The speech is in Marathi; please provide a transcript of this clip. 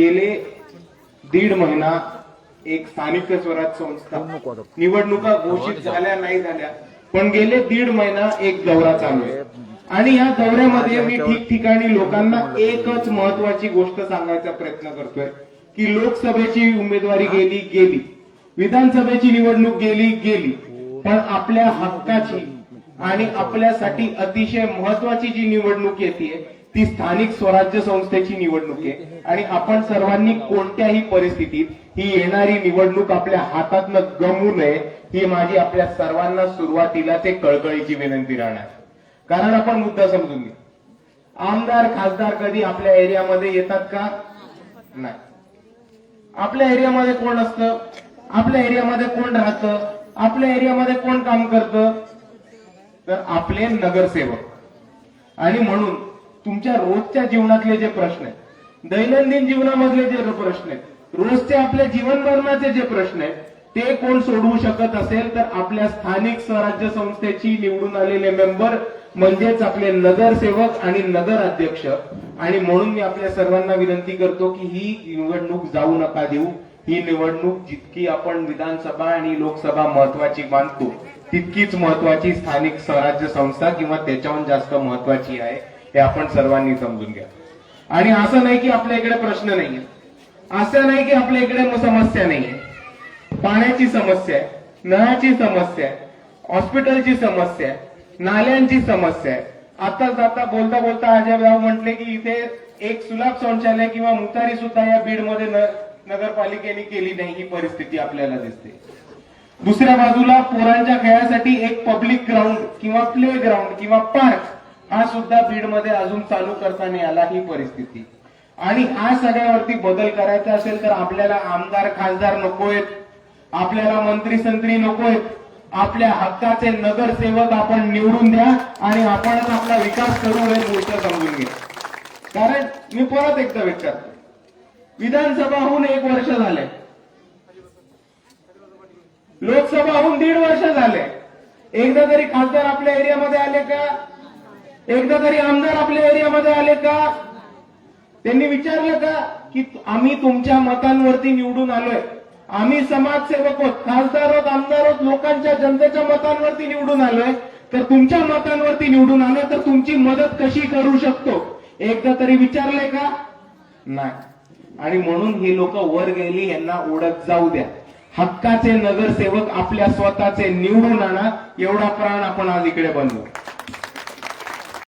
गेले दीड महिना एक स्थानिक स्वराज संस्था निवडणुका घोषित झाल्या नाही झाल्या पण गेले दीड महिना एक दौरा चालू आहे. आणि या दौऱ्यामध्ये मी ठिकठिकाणी लोकांना एकच महत्वाची गोष्ट सांगायचा प्रयत्न करतोय की लोकसभेची उमेदवारी गेली गेली. विधानसभेची निवडणूक गेली गेली. पण आपल्या हक्काची आणि आपल्यासाठी अतिशय महत्वाची जी निवडणूक येते ती स्थानिक स्वराज्य संस्थेची निवडणूक आहे. आणि आपण सर्वांनी कोणत्याही परिस्थितीत ही येणारी निवडणूक आपल्या हातातनं गमवू नये ही माझी आपल्या सर्वांना सुरुवातीला ते कळकळीची विनंती राहणार. कारण आपण मुद्दा समजून घे आमदार खासदार कधी आपल्या एरियामध्ये येतात का? नाही. आपल्या एरियामध्ये कोण असतं? आपल्या एरियामध्ये कोण राहतं? आपल्या एरियामध्ये कोण काम करतं? तर आपले नगरसेवक. आणि म्हणून तुमच्या रोजच्या जीवनातले जे प्रश्न आहेत दैनंदिन जीवनामधले जे प्रश्न आहेत रोजचे आपल्या जीवन मरणाचे जे प्रश्न आहेत ते कोण सोडवू शकत असेल तर आपल्या स्थानिक स्वराज्य संस्थेची निवडून आलेले मेंबर म्हणजेच आपले नगरसेवक आणि नगर अध्यक्ष. आणि म्हणून मी आपल्या सर्वांना विनंती करतो की ही निवडणूक जाऊ नका देऊ. ही निवडणूक जितकी आपण विधानसभा आणि लोकसभा महत्वाची मानतो तितकीच महत्वाची स्थानिक स्वराज्य संस्था किंवा त्याच्याहून जास्त महत्वाची आहे. हे आपण सर्वांनी समजून घ्या. आणि असं नाही की आपल्या इकडे प्रश्न नाहीये. असं नाही की आपल्या इकडे समस्या नाहीये. पाण्याची समस्या आहे नळाची समस्या आहे हॉस्पिटलची समस्या आहे नाल्यांची समस्या आहे. आता जाता बोलता बोलता अजय भाऊ म्हटले की इथे एक सुलभ शौचालय किंवा मुतारी सुद्धा या बीडमध्ये नगरपालिकेने केली नाही ही परिस्थिती आपल्याला दिसते. दुसऱ्या बाजूला पोरांच्या खेळासाठी एक पब्लिक ग्राउंड किंवा प्ले ग्राउंड किंवा पार्क हा सुद्धा बीडमध्ये अजून चालू करता नाही आला ही परिस्थिती. आणि हा सगळ्यावरती बदल करायचा असेल तर आपल्याला आमदार खासदार नकोयत. आपल्याला मंत्री संत्री नकोयत. आपल्या हक्काचे नगरसेवक आपण निवडून द्या आणि आपणच आपला विकास करू हे गोष्ट समजून घ्या. कारण मी परत एकदा विचारतो. विधानसभा होऊन एक वर्ष झाले लोकसभा होऊन दीड वर्ष झाले एकदा तरी खासदार आपल्या एरियामध्ये आले का? एकदा तरी आमदार आपल्या एरियामध्ये आले का? त्यांनी विचारलं का? की आम्ही तुमच्या मतांवरती निवडून आलोय. आम्ही समाजसेवक आहोत खासदार आहोत आमदार आहोत लोकांच्या जनतेच्या मतांवरती निवडून आलोय. तर तुमच्या मतांवरती निवडून आलोय तर तुमची मदत कशी करू शकतो? एकदा तरी विचारलंय का? नाही. आणि म्हणून ही लोक वर गेली यांना ओढत जाऊ द्या. हक्काचे नगरसेवक आपल्या स्वतःचे निवडून आणा एवढा प्राण आपण आज इकडे बनलो.